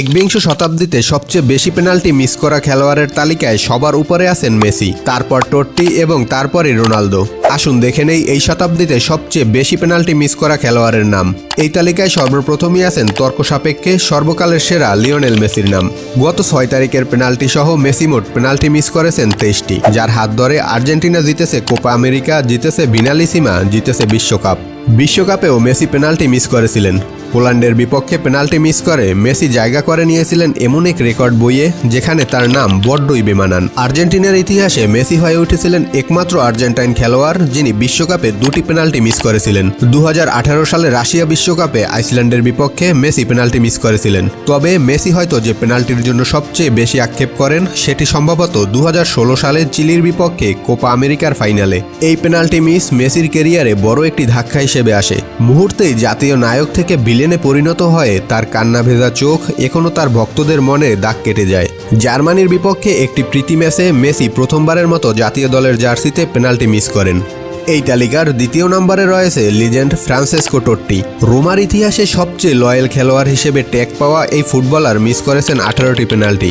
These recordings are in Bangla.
একবিংশ শতাব্দীতে সবচেয়ে বেশি পেনাল্টি মিস করা খেলোয়াড়ের তালিকায় সবার উপরে আছেন মেসি, তারপর টোট্টি এবং তারপরে রোনালদো। আসুন দেখে নেই এই শতাব্দীতে সবচেয়ে বেশি পেনাল্টি মিস করা খেলোয়াড়ের নাম। এই তালিকায় সর্বপ্রথমই আছেন তর্ক সাপেক্ষে সর্বকালের সেরা লিওনেল মেসির নাম। গত ছয় তারিখের পেনাল্টি সহ মেসি মোট পেনাল্টি মিস করেছেন তেইশটি, যার হাত ধরে আর্জেন্টিনা জিতেছে কোপা আমেরিকা, জিতেছে ভিনালিসিমা জিতেছে বিশ্বকাপ। বিশ্বকাপেও মেসি পেনাল্টি মিস করেছিলেন। পোল্যান্ডের বিপক্ষে পেনাল্টি মিস করে মেসি জায়গা করে নিয়েছিলেন এমন এক রেকর্ড বইয়ে, যেখানে তার নাম বড্ডই বেমানান। আর্জেন্টিনার ইতিহাসে মেসি হয়ে উঠেছিলেন একমাত্র আর্জেন্টাইন খেলোয়াড়, যিনি বিশ্বকাপে দুটি পেনাল্টি মিস করেছিলেন। দু হাজার আঠারো সালে রাশিয়া বিশ্বকাপে আইসল্যান্ডের বিপক্ষে মেসি পেনাল্টি মিস করেছিলেন। তবে মেসি হয়তো যে পেনাল্টির জন্য সবচেয়ে বেশি আক্ষেপ করেন, সেটি সম্ভবত দু হাজার ষোলো সালে চিলির বিপক্ষে কোপা আমেরিকার ফাইনালে। এই পেনাল্টি মিস মেসির কেরিয়ারে বড় একটি ধাক্কা হিসেবে আসে। মুহূর্তেই জাতীয় নায়ক থেকে ভিলেনে পরিণত হয়ে তার কান্না ভেজা চোখ এখনও তার ভক্তদের মনে দাগ কেটে যায়। জার্মানির বিপক্ষে একটি প্রীতি ম্যাচে মেসি প্রথমবারের মতো জাতীয় দলের জার্সিতে পেনাল্টি মিস করেন। এই তালিকার দ্বিতীয় নম্বরে রয়েছে লিজেন্ড ফ্রান্সেসকো টোট্টি। রোমার ইতিহাসে সবচেয়ে লয়াল খেলোয়াড় হিসেবে ট্যাগ পাওয়া এই ফুটবলার মিস করেছেন আঠারোটি পেনাল্টি।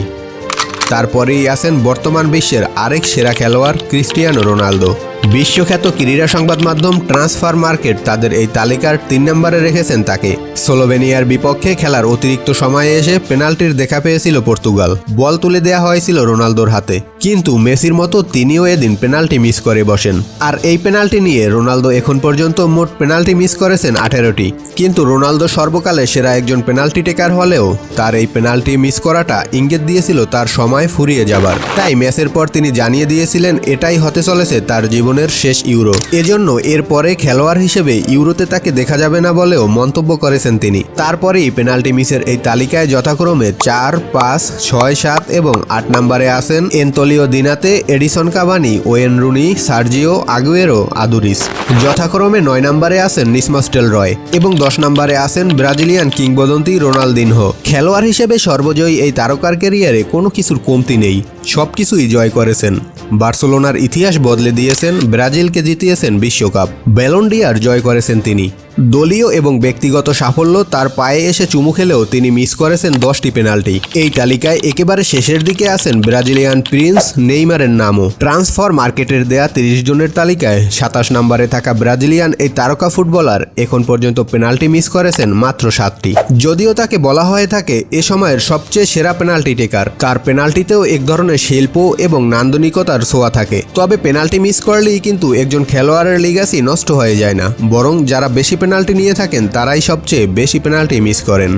তারপরেই আছেন বর্তমান বিশ্বের আরেক সেরা খেলোয়াড় ক্রিস্টিয়ানো রোনালদো। বিশ্বখ্যাত ক্রীড়া সংবাদ মাধ্যম ট্রান্সফার মার্কেট তাদের এই তালিকার তিন নম্বরে রেখেছেন তাকে। স্লোভেনিয়ার বিপক্ষে খেলার অতিরিক্ত সময়ে এসে পেনাল্টির দেখা পেয়েছিল পর্তুগাল। বল তুলে দেওয়া হয়েছিল রোনালদোর হাতে। কিন্তু মেসির মতো তিনিও এদিন পেনাল্টি মিস করে বসেন। আর এই পেনাল্টি নিয়ে রোনালদো এখন পর্যন্ত মোট পেনাল্টি মিস করেছেন আঠেরোটি। কিন্তু রোনালদো সর্বকালে সেরা একজন পেনাল্টি টেকার হলেও তার এই পেনাল্টি মিস করাটা ইঙ্গিত দিয়েছিল তার সময় ফুরিয়ে যাবার। তাই ম্যাচের পর তিনি জানিয়ে দিয়েছিলেন, এটাই হতে চলেছে তার জীবনের শেষ ইউরো। এজন্য এরপরে খেলোয়াড় হিসেবে ইউরোতে তাকে দেখা যাবে না বলেও মন্তব্য করেছেন তিনি। তারপরেই পেনাল্টি মিসের এই তালিকায় যথাক্রমে চার, পাঁচ, ছয়, সাত এবং আট নম্বরে আসেন Antonio Di Natale, Edinson Cavani Wayne Rooney, Sergio Aguero, Aduriz. যথাক্রমে নয় নম্বরে আছেন নিসমাস্টেল রয় এবং দশ নম্বরে আসেন ব্রাজিলিয়ান কিংবদন্তি রোনালদিনহো। খেলোয়াড় হিসেবে সর্বজয়ী এই তারকার ক্যারিয়ারে কোনো কিছুর কমতি নেই, সবকিছুই জয় করেছেন। বার্সেলোনার ইতিহাস বদলে দিয়েছেন ব্রাজিলকে জিতিয়েছেন বিশ্বকাপ। ব্যালন্ডিয়ার জয় করেছেন তিনি। দলীয় এবং ব্যক্তিগত সাফল্য তার পায়ে এসে চুমু খেলেও তিনি মিস করেছেন দশটি পেনাল্টি। এই তালিকায় একেবারে শেষের দিকে আছেন ব্রাজিলিয়ান প্রিন্স নেইমারের নামও। ট্রান্সফার মার্কেটের দেয়া তিরিশ জনের তালিকায় সাতাশ নম্বরে থাকা ব্রাজিলিয়ান এই তারকা ফুটবলার এখন পর্যন্ত পেনাল্টি মিস করেছেন মাত্র সাতটি। যদিও তাকে বলা হয়ে থাকে, এ সময়ের সবচেয়ে সেরা পেনাল্টি টেকার। তার পেনাল্টিতেও এক ধরনের শিল্প এবং নান্দনিকতার ছোঁয়া থাকে। তবে পেনাল্টি মিস করলেই কিন্তু একজন খেলোয়াড়ের লিগাসি নষ্ট হয়ে যায় না। বরং যারা বেশি পেনাল্টি নিয়ে থাকেন তারাই সবচেয়ে বেশি পেনাল্টি মিস করেন।